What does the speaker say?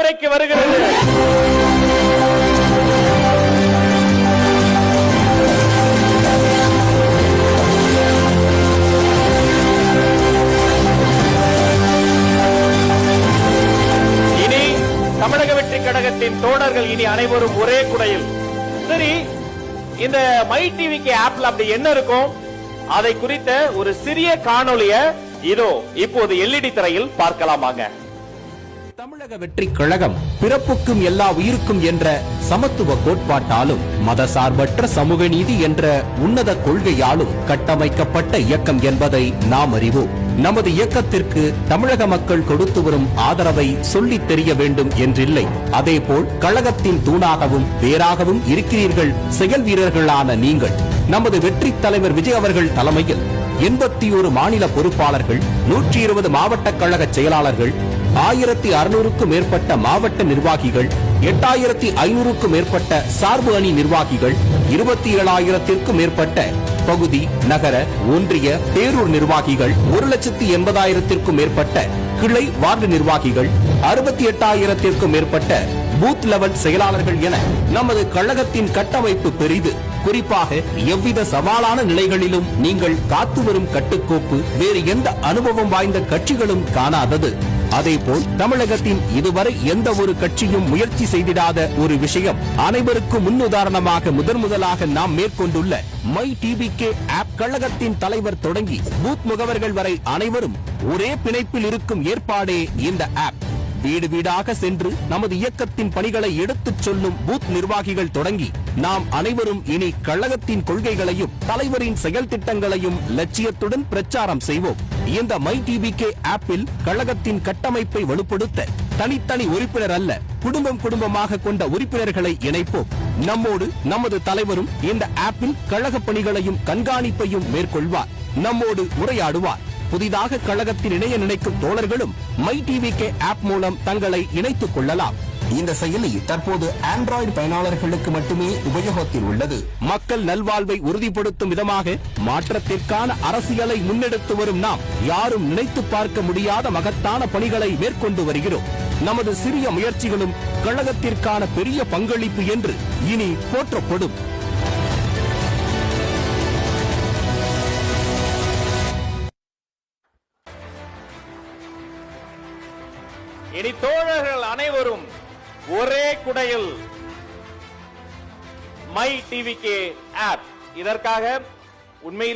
நடைமுறைக்கு வருகிறது. இனி தமிழக வெற்றி கழகத்தின் தோழர்கள் இனி அனைவரும் ஒரே குடையில். சரி இந்த மை டிவிக்கு ஆப்ல அப்படி என்ன இருக்கும்? அதை குறித்த ஒரு சிறிய காணொளிய இதோ இப்போது எல்இடி திரையில் பார்க்கலாமாங்க. தமிழக வெற்றி கழகம் பிறப்புக்கும் எல்லா உயிருக்கும் என்ற சமத்துவ கோட்பாட்டாலும் மதசார்பற்ற சமூக நீதி என்ற உன்னத கொள்கையாலும் கட்டமைக்கப்பட்ட இயக்கம் என்பதை நாம் அறிவோம். நமது இயக்கத்திற்கு தமிழக மக்கள் கொடுத்து வரும் ஆதரவை சொல்லித் தெரிய வேண்டும் என்றில்லை. அதேபோல் கழகத்தின் தூணாகவும் வேறாகவும் இருக்கிறீர்கள் செயல் வீரர்களான நீங்கள். நமது வெற்றி தலைவர் விஜய் அவர்கள் தலைமையில் எண்பத்தி ஒரு மாநில பொறுப்பாளர்கள் நூற்றி இருபது மாவட்ட கழக செயலாளர்கள் ஆயிரத்தி அறுநூறுக்கும் மேற்பட்ட மாவட்ட நிர்வாகிகள் எட்டாயிரத்தி ஐநூறுக்கும் மேற்பட்ட சார்பு அணி நிர்வாகிகள் இருபத்தி ஏழாயிரத்திற்கும் மேற்பட்ட பகுதி நகர ஒன்றிய பேரூர் நிர்வாகிகள் ஒரு லட்சத்தி எண்பதாயிரத்திற்கும் மேற்பட்ட கிளை வார்டு நிர்வாகிகள் அறுபத்தி எட்டாயிரத்திற்கும் மேற்பட்ட பூத் லெவல் செயலாளர்கள் என நமது கழகத்தின் கட்டமைப்பு பெரிது. குறிப்பாக எவ்வித சவாலான நிலைகளிலும் நீங்கள் காத்து வரும் கட்டுக்கோப்பு வேறு எந்த அனுபவம் வாய்ந்த கட்சிகளும் காணாதது. அதேபோல் தமிழகத்தின் இதுவரை எந்த ஒரு கட்சியும் முயற்சி செய்திடாத ஒரு விஷயம் அனைவருக்கும் முன்னுதாரணமாக முதன் முதலாக நாம் மேற்கொண்டுள்ள மை டிபிகே ஆப் கழகத்தின் தலைவர் தொடங்கி பூத் முகவர்கள் வரை அனைவரும் ஒரே பிணைப்பில் இருக்கும் ஏற்பாடே இந்த ஆப். வீடு வீடாக சென்று நமது இயக்கத்தின் பணிகளை எடுத்துச் சொல்லும் பூத் நிர்வாகிகள் தொடங்கி நாம் அனைவரும் இனி கழகத்தின் கொள்கைகளையும் தலைவரின் செயல் திட்டங்களையும் லட்சியத்துடன் பிரச்சாரம் செய்வோம். இந்த மை டிபிகே ஆப்பில் கழகத்தின் கட்டமைப்பை வலுப்படுத்த தனித்தனி உறுப்பினர் அல்ல குடும்பம் குடும்பமாக கொண்ட உறுப்பினர்களை இணைப்போம். நம்மோடு நமது தலைவரும் இந்த ஆப்பில் கழக பணிகளையும் கண்காணிப்பையும் மேற்கொள்வார். நம்மோடு உரையாடுவார். புதிதாக கழகத்தில் இணைய நினைக்கும் தோழர்களும் மை டிவி கே ஆப் மூலம் தங்களை இணைத்துக் கொள்ளலாம். இந்த செயலி தற்போது ஆண்ட்ராய்டு பயனாளர்களுக்கு மட்டுமே உபயோகத்தில் உள்ளது. மக்கள் நல்வாழ்வை உறுதிப்படுத்தும் விதமாக மாற்றத்திற்கான அரசியலை முன்னெடுத்து வரும் நாம் யாரும் நினைத்து பார்க்க முடியாத மகத்தான பணிகளை மேற்கொண்டு வருகிறோம். நமது சிறிய முயற்சிகளும் கழகத்திற்கான பெரிய பங்களிப்பு என்று இனி போற்றப்படும். இனி தோழர்கள் அனைவரும் ஒரே குடையில் மை டிவிக்கு ஆப். இதற்காக உண்மையில்